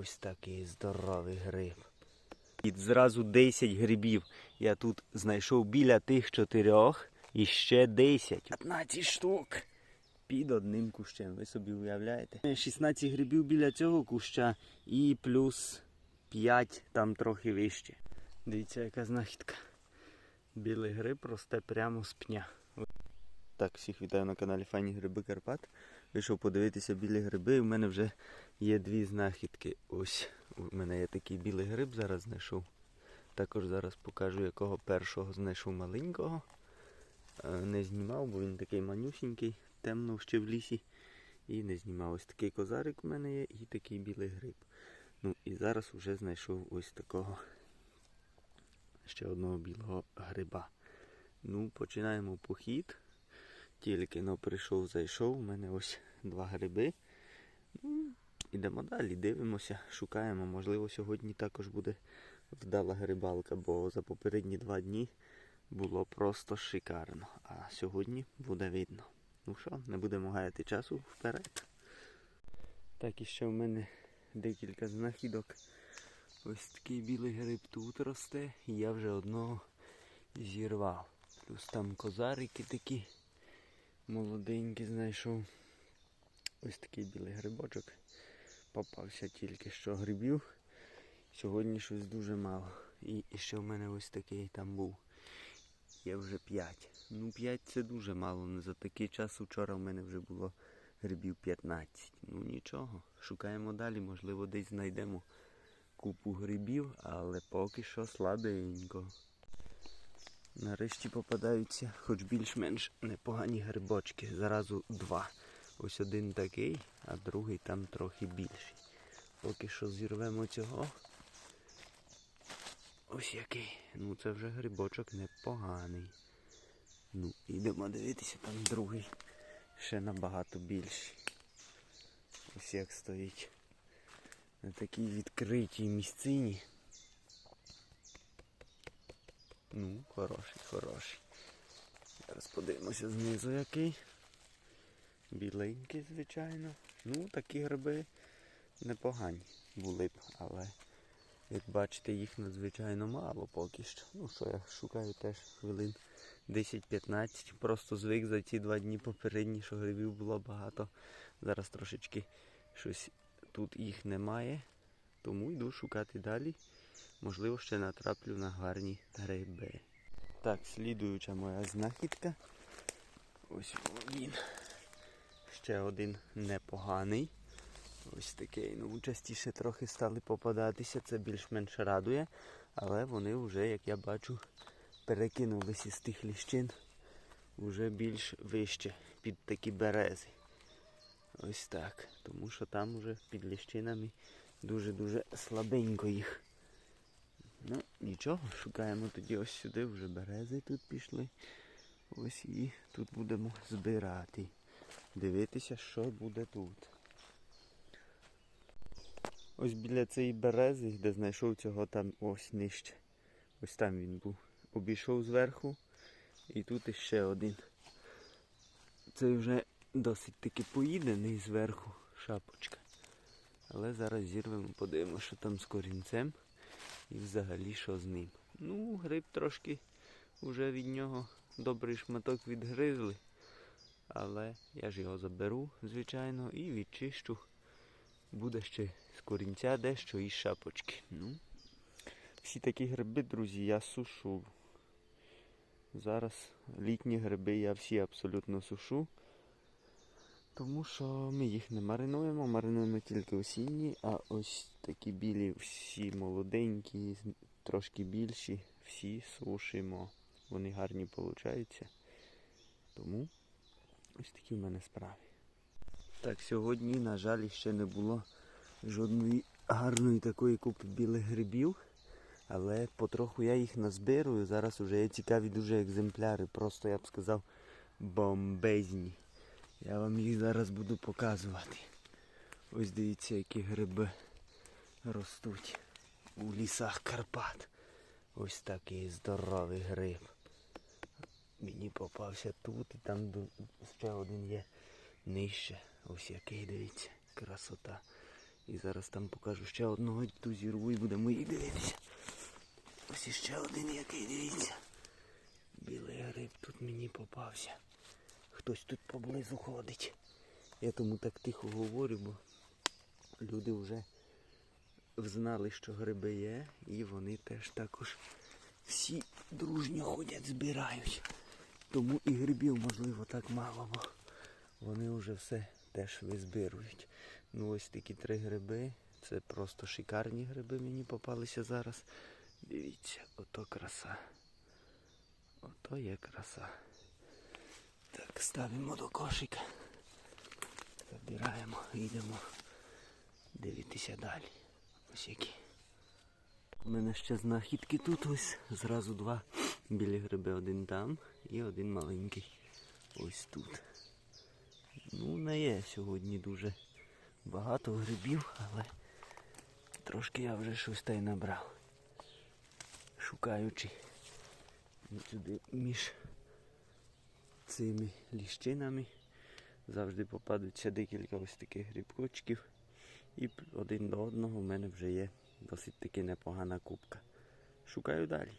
Ось такий здоровий гриб. І зразу 10 грибів. Я тут знайшов біля тих чотирьох і ще 10. 15 штук. Під одним кущем. Ви собі уявляєте? 16 грибів біля цього куща і плюс 5 там трохи вище. Дивіться, яка знахідка. Білий гриб росте прямо з пня. Так, всіх вітаю на каналі Файні Гриби Карпат. Вийшов подивитися білі гриби. і в мене вже є дві знахідки. Ось у мене є такий білий гриб, зараз знайшов. Також зараз покажу, якого першого знайшов маленького. Е, Не знімав, бо він такий манюсінький, темно ще в лісі. І не знімав. Ось такий козарик у мене є і такий білий гриб. Ну і зараз вже знайшов ось такого ще одного білого гриба. Ну, починаємо похід. Тільки но прийшов, зайшов. У мене ось два гриби. Ну, ідемо далі, дивимося, шукаємо. Можливо, сьогодні також буде вдала грибалка, бо за попередні два дні було просто шикарно. А сьогодні буде видно. Ну що, не будемо гаяти часу вперед. Так, і ще в мене декілька знахідок. Ось такий білий гриб тут росте, і я вже одного зірвав. Плюс там козарики такі молоденькі знайшов. Ось такий білий грибочок. Попався тільки що грибів. Сьогодні щось дуже мало. І, і ще в мене ось такий там був. Є вже 5. Ну 5 це дуже мало. Не за такий час вчора в мене вже було грибів 15. Ну нічого. Шукаємо далі, можливо, десь знайдемо купу грибів, але поки що слабенько. Нарешті попадаються хоч більш-менш непогані грибочки. Заразу два. Ось один такий, а другий там трохи більший. Поки що зірвемо цього. Ось який. Ну це вже грибочок непоганий. Ну, ідемо дивитися, там другий ще набагато більший. Ось як стоїть на такій відкритій місцині. Ну, хороший, хороший. Зараз подивимося знизу який. Біленький, звичайно. Ну, такі гриби непогані були б, але як бачите, їх надзвичайно мало поки що. Ну що я шукаю теж хвилин 10-15. Просто звик за ці два дні попередні, що грибів було багато. Зараз трошечки щось тут їх немає. Тому йду шукати далі. Можливо, ще натраплю на гарні гриби. Так, слідуюча моя знахідка. Ось він. Ще один непоганий. Ось такий. Ну, частіше трохи стали попадатися, це більш-менш радує. Але вони вже, як я бачу, перекинулися з тих ліщин вже більш вище під такі берези. Ось так. Тому що там вже під ліщинами дуже-дуже слабенько їх. Ну, нічого, шукаємо тоді ось сюди, вже берези тут пішли. Ось і тут будемо збирати. Дивитися, що буде тут. Ось біля цієї берези, де знайшов цього там ось нижче. Ось там він був. Обійшов зверху і тут іще один. Цей вже досить таки поїдений зверху шапочка. Але зараз зірвемо, подивимося, що там з корінцем і взагалі що з ним. Ну, гриб трошки вже від нього добрий шматок відгризли. Але я ж його заберу, звичайно, і відчищу. Буде ще з корінця дещо і шапочки. Ну, всі такі гриби, друзі, я сушу. Зараз літні гриби я всі абсолютно сушу. Тому що ми їх не маринуємо, маринуємо тільки осінні, а ось такі білі, всі молоденькі, трошки більші, всі сушимо. Вони гарні получаються. Тому ось такі в мене справи. Так, сьогодні, на жаль, ще не було жодної гарної такої купи білих грибів. Але потроху я їх назбирую. Зараз вже є цікаві дуже екземпляри. Просто я б сказав бомбезні. Я вам їх зараз буду показувати. Ось дивіться, які гриби ростуть у лісах Карпат. Ось такий здоровий гриб. Мені попався тут і там ще один є нижче. Ось який дивіться, красота. І зараз там покажу ще одного ту зірву і будемо їх дивитися. Ось іще один який, дивіться. Білий гриб тут мені попався. Хтось тут поблизу ходить. Я тому так тихо говорю, бо люди вже знали, що гриби є, і вони теж також всі дружньо ходять, збирають. Тому і грибів, можливо, так мало, бо вони вже все теж визбирують. Ну ось такі три гриби. Це просто шикарні гриби мені попалися зараз. Дивіться, ото краса. Ото є краса. Так, ставимо до кошика. Забираємо йдемо дивитися далі. Ось які. У мене ще знахідки тут ось. Зразу два білі гриби. Один там і один маленький. Ось тут. Ну, не є сьогодні дуже багато грибів, але трошки я вже щось та й набрав. Шукаючи сюди між цими ліщинами. Завжди попадуться декілька ось таких грибочків. І один до одного в мене вже є досить таки непогана кубка. Шукаю далі.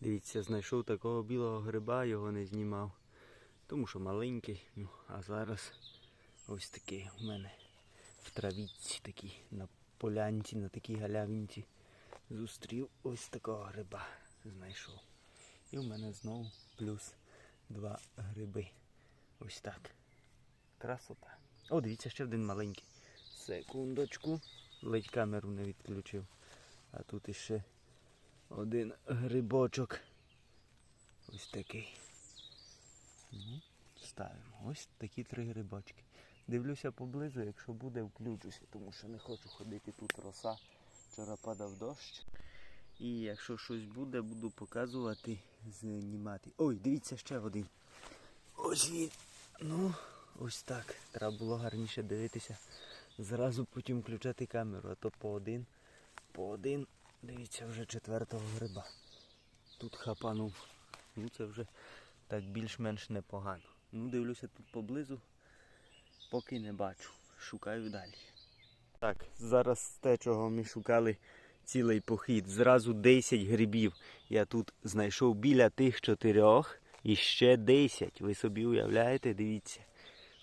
Дивіться, знайшов такого білого гриба, його не знімав. Тому що маленький. Ну, а зараз ось такий у мене в травіці такій, на полянці, на такій галявинці. Зустрів ось такого гриба. Знайшов. І в мене знову плюс два гриби. Ось так. Красота. О, дивіться, ще один маленький. Секундочку. Ледь камеру не відключив. А тут іще один грибочок. Ось такий. Ну, ставимо. Ось такі три грибочки. Дивлюся поблизу, якщо буде, включуся, тому що не хочу ходити тут роса. Вчора падав дощ. І якщо щось буде, буду показувати, знімати. Ой, дивіться ще один. Ось він. Ну, ось так. Треба було гарніше дивитися. Зразу потім включати камеру, а то по один. По один. Дивіться, вже четвертого гриба. Тут хапанув. Ну це вже так більш-менш непогано. Ну, дивлюся тут поблизу, поки не бачу. Шукаю далі. Так, зараз те, чого ми шукали цілий похід. Зразу 10 грибів. Я тут знайшов біля тих чотирьох і ще 10. Ви собі уявляєте, дивіться.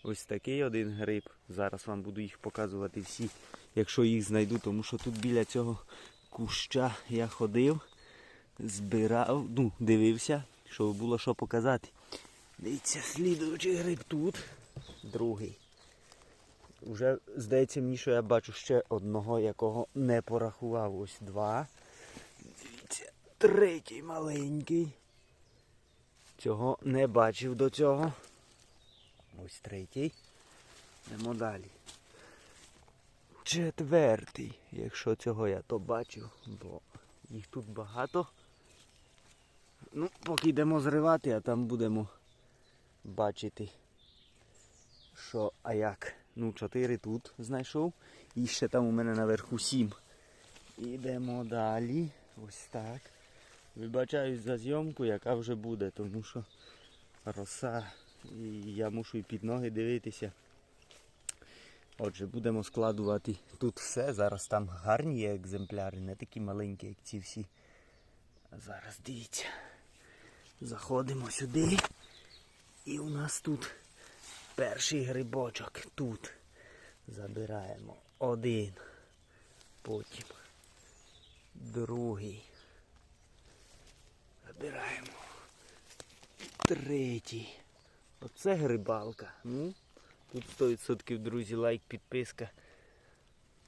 Ось такий один гриб. Зараз вам буду їх показувати всі, якщо їх знайду, тому що тут біля цього куща я ходив, збирав, ну, дивився, щоб було що показати. Дивіться, слідуючий гриб тут. Другий. Уже здається мені, що я бачу ще одного, якого не порахував. Ось два. Дивіться, третій маленький. Цього не бачив до цього. Ось третій. Йдемо далі. Четвертий. Якщо цього я то бачив, бо їх тут багато. Ну, поки йдемо зривати, а там будемо бачити, що а як. Ну, чотири тут знайшов. І ще там у мене наверху сім. Ідемо далі. Ось так. Вибачаюсь за зйомку, яка вже буде, тому що роса. Я мушу і під ноги дивитися. Отже, будемо складувати тут все. Зараз там гарні є екземпляри, не такі маленькі, як ці всі. Зараз дивіться. Заходимо сюди. І у нас тут перший грибочок. Тут забираємо один. Потім другий. Забираємо третій. Оце грибалка. Ну, тут 100% друзі, лайк, підписка.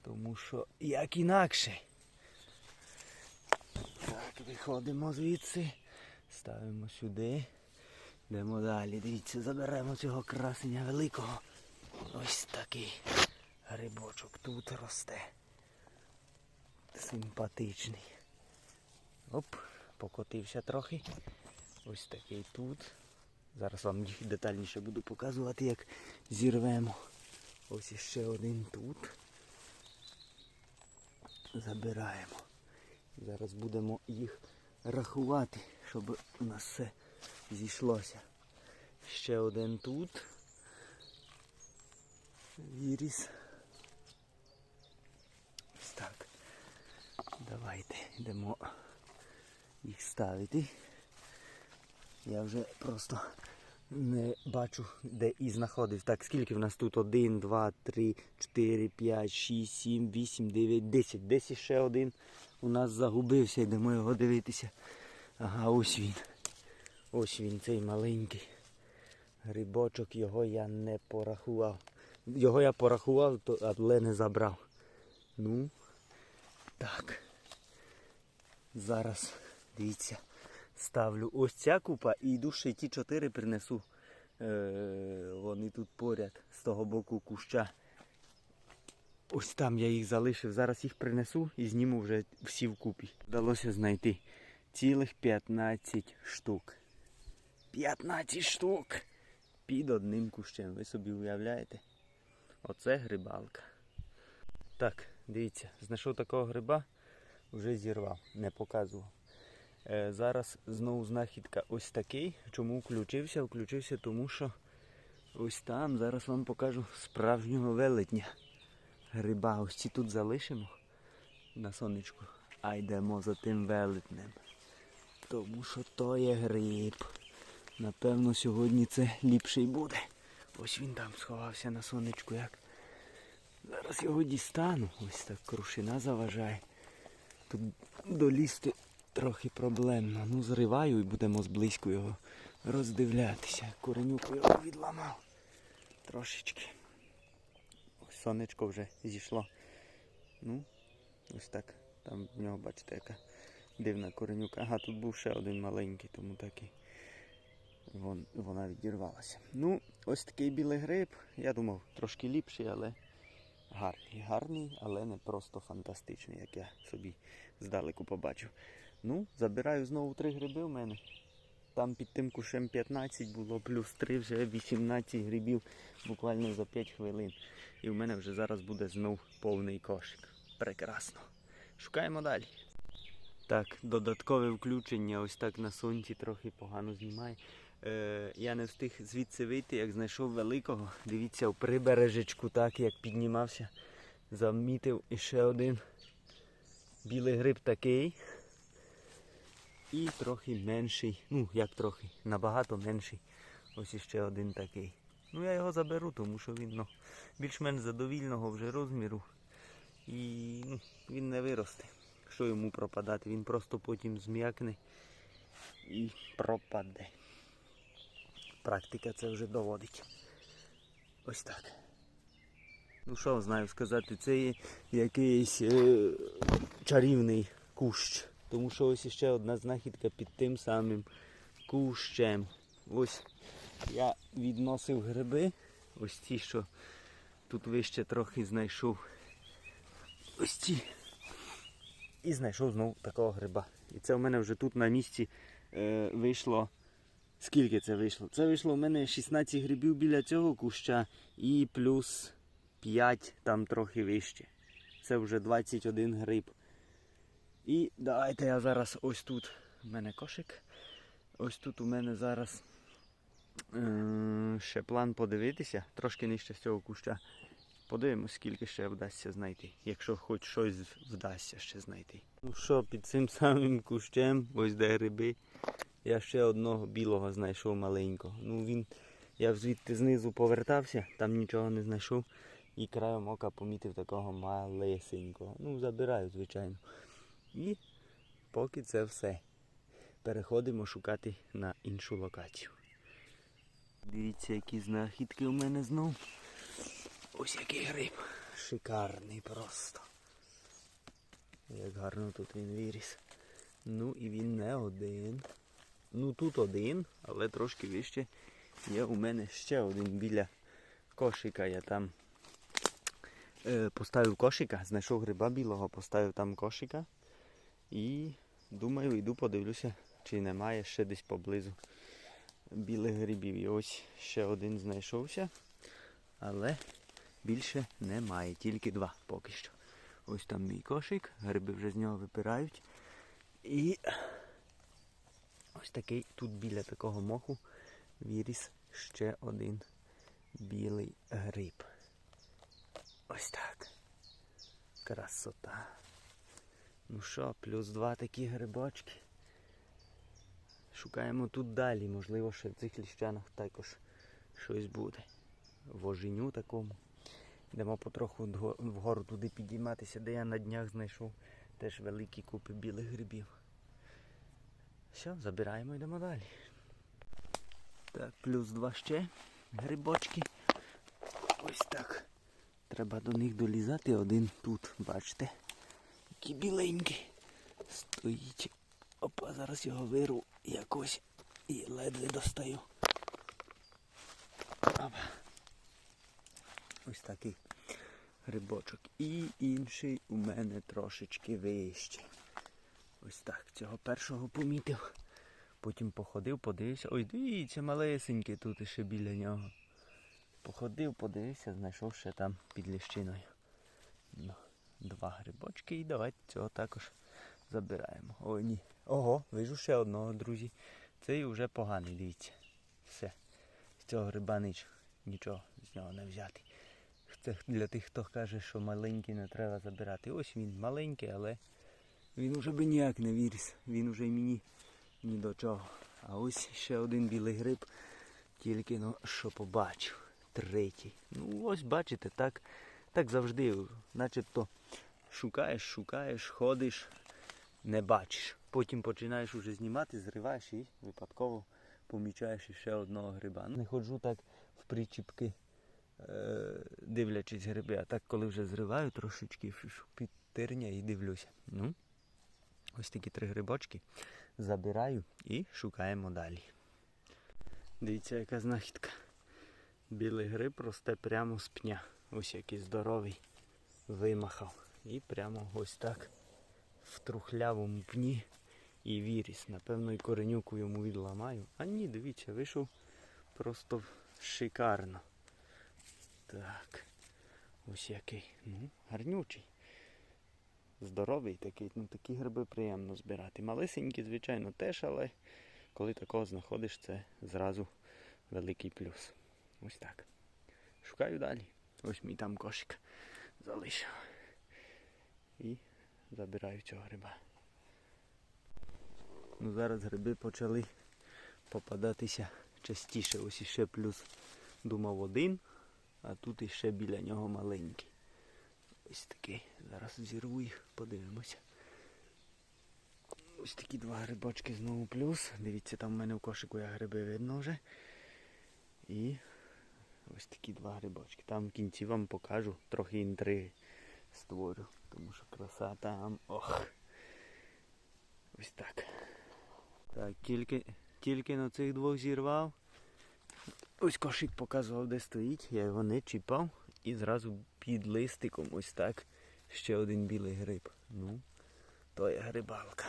Тому що як інакше. Так, виходимо звідси. Ставимо сюди. Йдемо далі. Дивіться, заберемо цього красення великого. Ось такий грибочок тут росте. Симпатичний. Оп, покотився трохи. Ось такий тут. Зараз вам їх детальніше буду показувати, як зірвемо. Ось іще один тут. Забираємо. Зараз будемо їх рахувати, щоб у нас все зійшлося. Ще один тут. Віріс. Ось так. Давайте йдемо їх ставити. Я вже просто не бачу, де і знаходив. Так, скільки в нас тут? 1, 2, 3, 4, 5, 6, 7, 8, 9, 10. Десь ще один у нас загубився, йдемо його дивитися. Ага, ось він. Ось він, цей маленький. Грибочок, його я не порахував. Його я порахував, але не забрав. Ну, так. Зараз, дивіться, ставлю ось ця купа і йду ще й ті чотири принесу. Е, вони тут поряд з того боку куща. Ось там я їх залишив. Зараз їх принесу і зніму вже всі вкупі. Вдалося знайти цілих 15 штук. 15 штук! Під одним кущем. Ви собі уявляєте? Оце грибалка. Так, дивіться, знайшов такого гриба, вже зірвав, не показував. Е, зараз знову знахідка ось такий. Чому включився? Включився, тому що ось там зараз вам покажу справжнього велетня. Гриба ось ці тут залишимо на сонечку, а йдемо за тим велетнем. Тому що то є гриб. Напевно, сьогодні це ліпший буде. Ось він там сховався на сонечку як. Зараз його дістану. Ось так крушина заважає. Тут долізти трохи проблемно. Ну, зриваю і будемо зблизьку його роздивлятися. Коренюку його відламав. Трошечки. Сонечко вже зійшло. Ну, ось так. Там в нього, бачите, яка дивна коренюка. Ага, тут був ще один маленький, тому такий. Вон, вона відірвалася. Ну, ось такий білий гриб. Я думав, трошки ліпший, але гарний. Гарний, але не просто фантастичний, як я собі здалеку побачив. Ну, забираю знову три гриби в мене. Там під тим кушем 15 було, плюс 3 вже 18 грибів буквально за 5 хвилин. І в мене вже зараз буде знов повний кошик. Прекрасно. Шукаємо далі. Так, додаткове включення ось так на сонці трохи погано знімає. Е, я не встиг звідси вийти, як знайшов великого. Дивіться, в прибережечку, так як піднімався, замітив іще один білий гриб такий. І трохи менший. Ну, як трохи, набагато менший. Ось іще один такий. Ну я його заберу, тому що він ну, більш-менш задовільного вже розміру. І ну, він не виросте. Що йому пропадати? Він просто потім зм'якне і пропаде. Практика це вже доводить. Ось так. Ну що знаю сказати, це є якийсь е, чарівний кущ. Тому що ось іще одна знахідка під тим самим кущем. Ось я відносив гриби. Ось ті, що тут вище трохи знайшов. Ось ці. І знайшов знову такого гриба. І це в мене вже тут на місці е, вийшло. Скільки це вийшло? Це вийшло у мене 16 грибів біля цього куща і плюс 5 там трохи вище. Це вже 21 гриб. І давайте я зараз ось тут. У мене кошик. Ось тут у мене зараз е- ще план подивитися, трошки нижче з цього куща. Подивимось, скільки ще вдасться знайти, якщо хоч щось вдасться ще знайти. Ну що, під цим самим кущем, ось де гриби, я ще одного білого знайшов маленького. Ну він, я звідти знизу повертався, там нічого не знайшов. І краєм ока помітив такого малесенького. Ну, забираю, звичайно. І поки це все. Переходимо шукати на іншу локацію. Дивіться, які знахідки у мене знов. Ось який гриб. Шикарний просто. Як гарно тут він виріс. Ну і він не один. Ну тут один, але трошки вище є у мене ще один біля кошика. Я там е, поставив кошика, знайшов гриба білого, поставив там кошика. І думаю, йду подивлюся, чи немає ще десь поблизу білих грибів. І ось ще один знайшовся, але більше немає, тільки два поки що. Ось там мій кошик, гриби вже з нього випирають. І ось такий тут біля такого моху виріс ще один білий гриб. Ось так. Красота. Ну що, плюс два такі грибочки. Шукаємо тут далі, можливо, ще в цих ліщанах також щось буде. В такому. Йдемо потроху вгору туди підійматися, де я на днях знайшов теж великі купи білих грибів. Все, забираємо, йдемо далі. Так, плюс два ще грибочки. Ось так. Треба до них долізати. Один тут, бачите. Який біленький. Стоїть. Опа, зараз його виру якось і ледве достаю. Опа. Ось такий грибочок. І інший у мене трошечки вище. Ось так. Цього першого помітив. Потім походив, подивився. Ой, дивіться, малесенький тут ще біля нього. Походив, подивився, знайшов ще там під ліщиною. Два грибочки і давайте цього також забираємо. Ой, ні. Ого, вижу ще одного, друзі. Цей вже поганий, дивіться. Все. З цього гриба ніч, нічого з нього не взяти. Це для тих, хто каже, що маленький не треба забирати. Ось він маленький, але він уже би ніяк не виріс. Він уже мені ні до чого. А ось ще один білий гриб, тільки ну, що побачив. Третій. Ну ось бачите, так, так завжди. Начебто шукаєш, шукаєш, ходиш, не бачиш. Потім починаєш уже знімати, зриваєш і випадково помічаєш іще одного гриба. Не ходжу так в причіпки, е, дивлячись гриби, а так коли вже зриваю трошечки під тирня і дивлюся. Ну, ось такі три грибочки забираю і шукаємо далі. Дивіться, яка знахідка. Білий гриб росте прямо з пня. Ось який здоровий вимахав. І прямо ось так в трухлявому пні і віріс. Напевно, і коренюку йому відламаю. А ні, дивіться, вийшов просто шикарно. Так. Ось який. Ну, гарнючий. Здоровий такий, ну такі гриби приємно збирати. Малесенькі, звичайно, теж, але коли такого знаходиш, це зразу великий плюс. Ось так. Шукаю далі. Ось мій там кошик залишив. І забираю цього гриба. Ну зараз гриби почали попадатися частіше. Ось іще плюс думав один, а тут іще біля нього маленький. Ось такий. Зараз зірву їх, подивимося. Ось такі два грибочки знову плюс. Дивіться, там в мене в кошику я гриби видно вже. І ось такі два грибочки. Там в кінці вам покажу, трохи інтриги створю. Тому що краса там. Ох. Ось так. Так, тільки, тільки на цих двох зірвав. Ось кошик показував, де стоїть, я його не чіпав і зразу під листиком ось так ще один білий гриб. Ну, то є грибалка.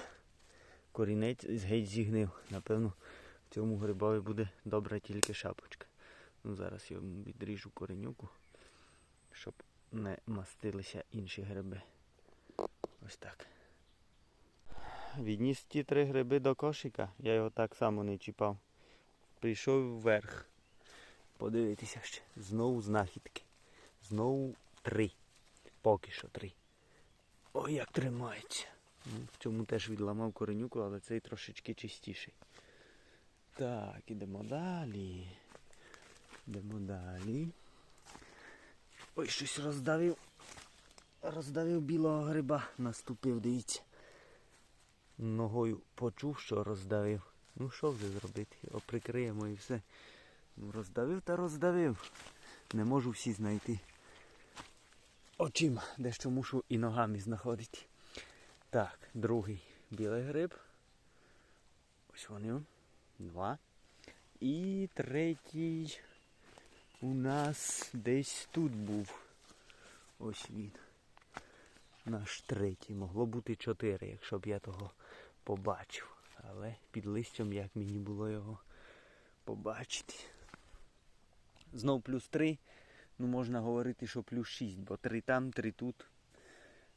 Корінець геть зігнив. Напевно, в цьому грибові буде добра тільки шапочка. Ну, зараз я відріжу коренюку, щоб не мастилися інші гриби. Ось так. Відніс ті три гриби до кошика, я його так само не чіпав. Прийшов вверх. Подивитися ще. Знову знахідки. Знову три. Поки що три. Ой, як тримається. Ну, В цьому теж відламав коренюку, але цей трошечки чистіший. Так, ідемо далі. Йдемо. Ой, щось роздавив. Роздавив білого гриба. Наступив, дивіться. Ногою почув, що роздавив. Ну що вже зробити? Його прикриємо і все. Ну, роздавив та роздавив. Не можу всі знайти. Очима, дещо мушу і ногами знаходити. Так, другий білий гриб. Ось вони. Два. І третій у нас десь тут був. Ось він. Наш третій. Могло бути чотири, якщо б я того побачив. Але під листям як мені було його побачити. Знов плюс три. Ну можна говорити, що плюс шість, бо три там, три тут.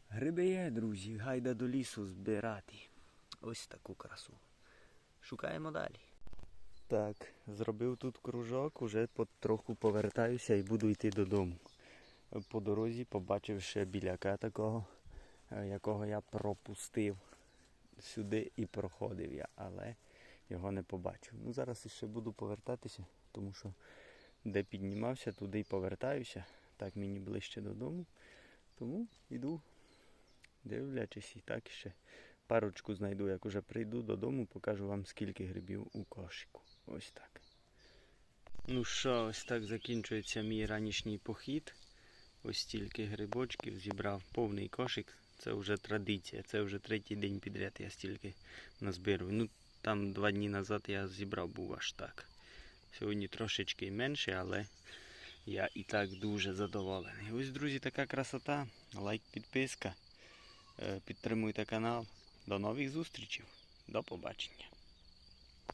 Гриби є, друзі, гайда до лісу збирати. Ось таку красу. Шукаємо далі. Так, зробив тут кружок, уже потроху повертаюся і буду йти додому. По дорозі побачив ще біляка такого е, якого я пропустив. Сюди і проходив я, але його не побачив. Ну зараз ще буду повертатися, тому що де піднімався, туди й повертаюся. Так мені ближче додому. Тому йду, дивлячись, і так ще парочку знайду, як уже прийду додому, покажу вам скільки грибів у кошику. Ось так. Ну що, ось так закінчується мій ранішній похід. Ось стільки грибочків зібрав повний кошик. Це вже традиція. Це вже третій день підряд я стільки назбирую. Ну там два дні назад я зібрав був аж так. Сьогодні трошечки менше, але я і так дуже задоволений. Ось, друзі, така красота. Лайк, підписка. Е, Підтримуйте канал. До нових зустрічей. До побачення.